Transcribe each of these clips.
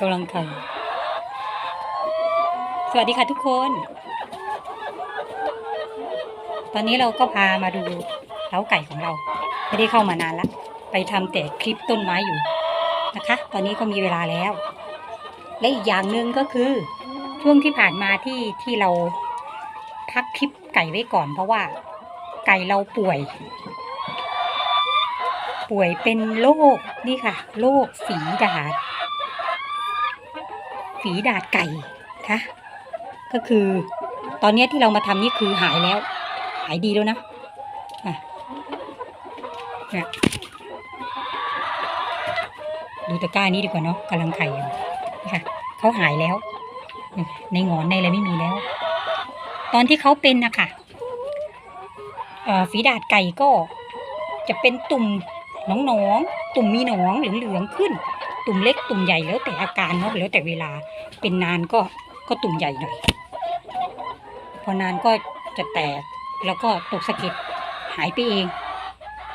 กำลังไข่ สวัสดีค่ะทุกคน ตอนนี้เราก็พามาดูเล้าไก่ของเรา ไม่ได้เข้ามานานละ ไปทำแต่คลิปต้นไม้อยู่นะคะ ตอนนี้ก็มีเวลาแล้ว และอีกอย่างหนึ่งก็คือ ช่วงที่ผ่านมาที่ที่เราพักคลิปไก่ไว้ก่อน เพราะว่าไก่เราป่วย ป่วยเป็นโรคนี่ค่ะโรคฝีดาด ฝีดาดไก่ค่ะก็คือตอนนี้ที่เรามาทำนี่คือหายแล้ว หายดีแล้วนะอะนี่ดูตะกร้านี้ดีกว่าเนาะกำลังไข่อยู่ค่ะเขาหายแล้ว ในหงอนในอะไรไม่มีแล้ว ตอนที่เขาเป็นนะคะฝีดาดไก่ก็จะเป็นตุ่มหนองๆตุ่มมีหนองเหลืองๆขึ้น ตุ่มเล็กตุ่มใหญ่แล้วแต่อาการเนาะแล้วแต่เวลาเป็นนานก็ก็ตุ่มใหญ่หน่อยพอนานก็จะแตกแล้วก็ตกสะเก็ดหายไปเอง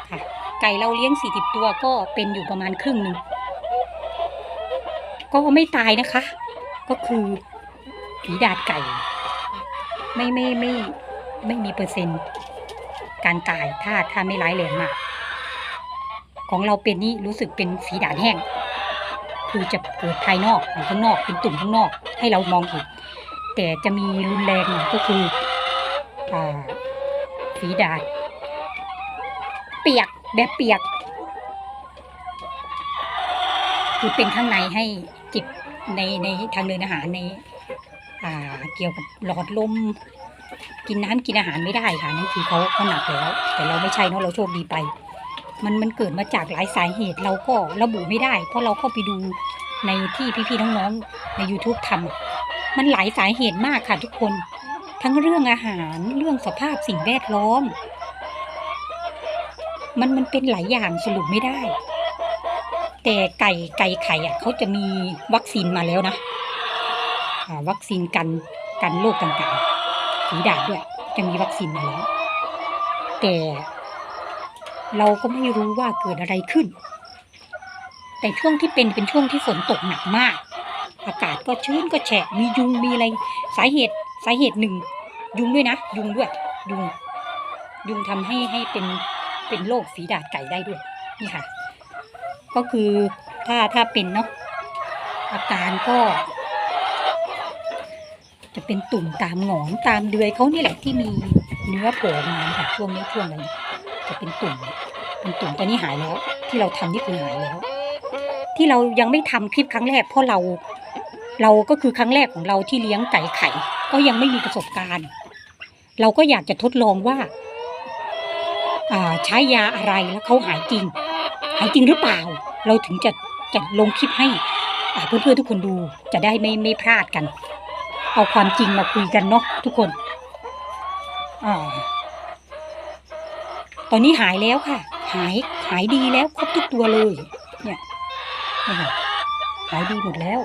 ค่ะไก่เราเลี้ยงสี่สิบตัวก็เป็นอยู่ประมาณครึ่งหนึ่งก็ไม่ตายนะคะ ก็คือผีดาดไก่ ไม่ไม่ไม่ไม่มีเปอร์เซ็นต์ การตายถ้าถ้าไม่ร้ายแรงมาก ของเราเป็นนี่รู้สึกเป็นฝีดาดแห้ง คือจะเกิดภายนอกหรือข้างนอกเป็นตุ่มข้างนอก ให้เรามองเห็นแต่จะมีรุนแรงหน่อยก็คือฝีดาดเปียกแบบเปียก คือเป็นข้างในให้จิบในในทางเดินอาหารในเกี่ยวกับหลอดลมกินน้ำกินอาหารไม่ได้ค่ะนั่นคือเขาเขาหนักแล้ว แต่เราไม่ใช่เนาะเราโชคดีไป มันมันเกิดมาจากหลายสาเหตุเราก็ระบุไม่ได้ เพราะเราเข้าไปดูในที่พี่ๆน้องๆใน YouTube ทำมันหลายสาเหตุมากค่ะทุกคน ทั้งเรื่องอาหารเรื่องสภาพสิ่งแวดล้อม มันมันเป็นหลายอย่างสรุปไม่ได้ แต่ไก่ไก่ไข่อะเขาจะมีวัคซีนมาแล้วนะวัคซีนกันกันโรคต่างๆฝีดาดด้วย จะมีวัคซีนมาแล้วแต่ เราก็ไม่รู้ว่าเกิดอะไรขึ้น แต่ช่วงที่เป็นเป็นช่วงที่ฝนตกหนักมาก อากาศก็ชื้นก็แฉะมียุงมีอะไรสาเหตุสาเหตุหนึ่ง ยุงด้วยนะ ยุงด้วย ยุง ยุงทำให้ให้เป็นเป็นโรคฝีดาดไก่ได้ด้วยนี่ค่ะ ก็คือถ้าถ้าเป็นเนาะอาการก็จะเป็นตุ่มตามหงอนตามเดือยเขานี่แหละที่มีเนื้อโผล่มาค่ะช่วงนี้ช่วงอะไร จะเป็นตุ่มเป็นตุ่มตอนนี้หายแล้ว ที่เราทำนี่คือหายแล้ว ที่เรายังไม่ทำคลิปครั้งแรก เพราะเราเราก็คือครั้งแรกของเราที่เลี้ยงไก่ไข่ ก็ยังไม่มีประสบการณ์ เราก็อยากจะทดลองว่าอ่าใช้ยาอะไรแล้วเขาหายจริง หายจริงหรือเปล่า เราถึงจะจะลงคลิปให้อ่าเพื่อนๆทุกคนดูจะได้ไม่ไม่พลาดกัน เอาความจริงมาคุยกันเนาะทุกคนอ่า ตอนนี้หายแล้วค่ะ หายหายดีแล้วครบทุกตัวเลย เนี่ยนี่ค่ะหายดีหมดแล้ว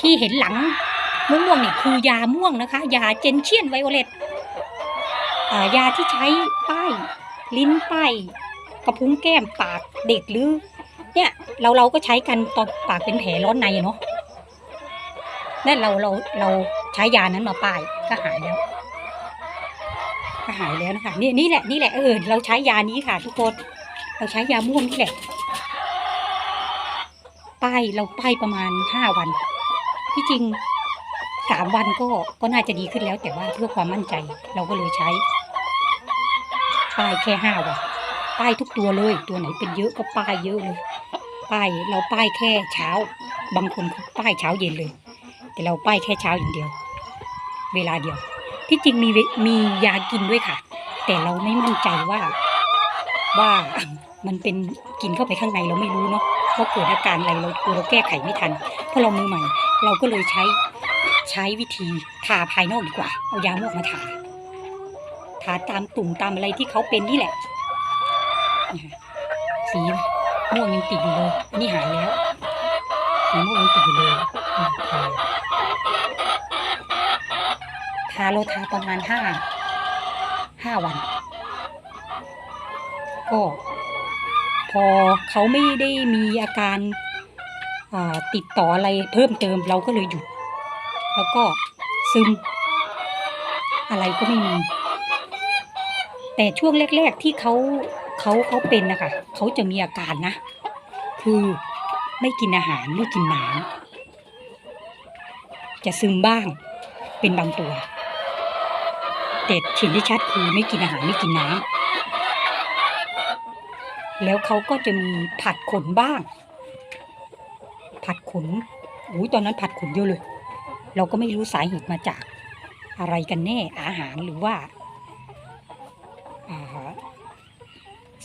ที่เห็นหลังม่วงๆเนี่ยคือยาม่วงนะคะ ยาเจนเชียนไวโอเลตยาที่ใช้ป้าย ลิ้นป้ายกระพุ้งแก้มปากเด็กหรือ เนี่ยเราเราก็ใช้กันตอนปากเป็นแผลร้อนในเนาะนั่นเราเราเราใช้ยานั้นมาป้ายก็หายแล้ว ก็หายแล้วนะคะนี่นี่แหละนี่แหละเออเราใช้ยานี้ค่ะ ทุกคนเราใช้ยาม่วงนี่แหละป้ายเราป้ายประมาณห้าวัน ที่จริงสามวันก็ก็น่าจะดีขึ้นแล้ว แต่ว่าเพื่อความมั่นใจ เราก็เลยใช้ป้ายแค่ห้าวันป้ายทุกตัวเลย ตัวไหนเป็นเยอะก็ป้ายเยอะเลยป้ายเราป้ายแค่เช้า บางคนป้ายเช้าเย็นเลย แต่เราป้ายแค่เช้าอย่างเดียว เวลาเดียว ที่จริงมีเวมียากินด้วยค่ะ แต่เราไม่มั่นใจว่าว่ามันเป็นกินเข้าไปข้างในเราไม่รู้เนาะว่าเกิดอาการอะไรเรากลัวเราแก้ไขไม่ทัน เพราะเรามือใหม่ เราก็เลยใช้ใช้วิธีทาภายนอกดีกว่า เอายาม่วงมาทาทาตามตุ่มตามอะไรที่เขาเป็นนี่แหละสีม่วงยังติดอยู่เลยนนี้หายแล้วสีม่วงยังติดอยู่เลย ทาเราทาประมาณห้าห้าวัน ก็พอเขาไม่ได้มีอาการติดต่ออะไรเพิ่มเติมเราก็เลยหยุด แล้วก็ซึม อะไรก็ไม่มี แต่ช่วงแรก ๆที่เขาเขาเขาเป็นนะคะเขาจะมีอาการนะ คือไม่กินอาหารไม่กินน้ำจะซึมบ้างเป็นบางตัว แต่เห็นได้ชัดคือไม่กินอาหารไม่กินน้ำแล้วเขาก็จะมีผัดขนบ้าง ผัดขนอุ้ยตอนนั้นผัดขนเยอะเลย เราก็ไม่รู้สาเหตุมาจาก อะไรกันแน่อาหารหรือว่า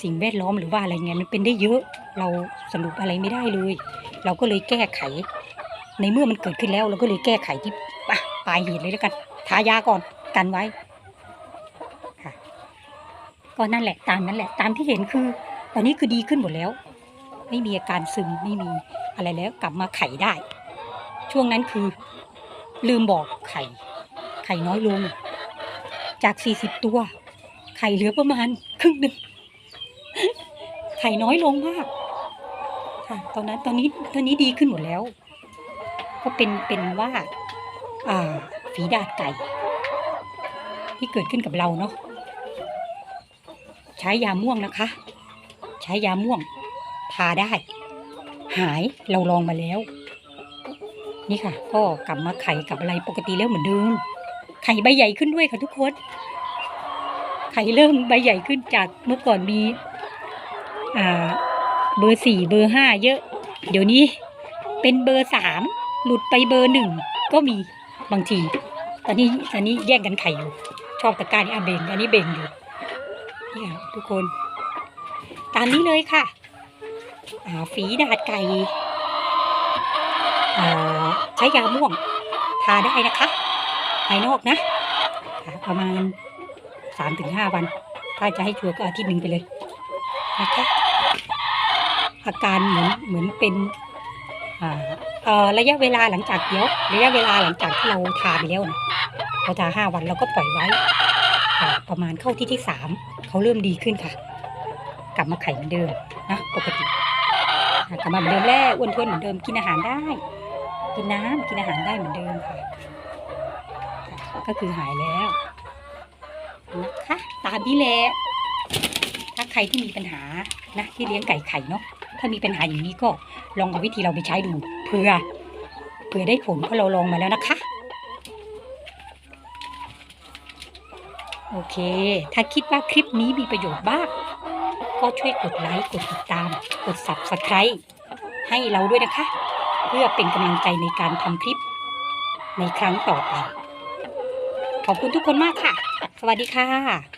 สิ่งแวดล้อมหรือว่าอะไรเงี้ยมันเป็นได้เยอะเราสรุปอะไรไม่ได้เลย เราก็เลยแก้ไข ในเมื่อมันเกิดขึ้นแล้ว เราก็เลยแก้ไขที่ปลายเหตุเลยแล้วกันทายาก่อนกันไว้ ก็นั่นแหละตามนั้นแหละตามที่เห็นคือ ตอนนี้คือดีขึ้นหมดแล้ว ไม่มีอาการซึมไม่มีอะไรแล้วกลับมาไข่ได้ ช่วงนั้นคือลืมบอกไข่ ไข่น้อยลง จากสี่สิบตัว ไข่เหลือประมาณครึ่งหนึ่งไข่น้อยลงมากค่ะตอนนั้นตอนนี้ตอนนี้ดีขึ้นหมดแล้ว ก็เป็นเป็นว่า อ่าฝีดาดไก่ ที่เกิดขึ้นกับเราเนาะ ใช้ยาม่วงนะคะ ใช้ยาม่วงทาได้ หายเราลองมาแล้ว นี่ค่ะ ก็กลับมาไข่กับอะไรปกติแล้วเหมือนเดิมไข่ใบใหญ่ขึ้นด้วยค่ะทุกคนไข่เริ่มใบใหญ่ขึ้นจากเมื่อก่อนมีอ่าเบอร์สี่เบอร์ห้าเยอะ เดี๋ยวนี้เป็นเบอร์สามหลุดไปเบอร์หนึ่งก็มีบางที ตอนนี้ตอนนี้แย่งกันไข่อยู่ ชอบตะการนี่อาเบงอันนี้เบงอยู่ นี่ค่ะทุกคน ตามนี้เลยค่ะอาฝีดาดไก่ใช้ยาม่วงทาได้นะคะภายนอกนะ ประมาณสามถึงห้าวัน ถ้าจะให้ชัวร์ก็อาทิตย์หนึ่งไปเลยนะคะอาการเหมือนเหมือนเป็นระยะเวลาหลังจากเดี๋ยวระยะเวลาหลังจากที่เราทาไปแล้วนะเราทาห้าวันเราก็ปล่อยไว้ประมาณเข้าที่ที่สาม เขาเริ่มดีขึ้นค่ะ กลับมาไข่เหมือนเดิมนะปกติกลับมาเหมือนเดิมแล้วอ้วนท้วนเหมือนเดิมกินอาหารได้ กินน้ำกินอาหารได้เหมือนเดิมค่ะค่ะ ก็คือหายแล้วนะคะตามนี้แหละถ้าใครที่มีปัญหานะที่เลี้ยงไก่ไข่เนาะถ้ามีปัญหาอย่างนี้ก็ลองเอาวิธีเราไปใช้ดูเผื่อเผื่อได้ผลเพราะเราลองมาแล้วนะคะ โอเค ถ้าคิดว่าคลิปนี้มีประโยชน์บ้าง ก็ช่วยกดไลค์ กดติดตาม กด subscribe ให้เราด้วยนะคะ เพื่อเป็นกำลังใจในการทำคลิป ในครั้งต่อไป ขอบคุณทุกคนมากค่ะ สวัสดีค่ะ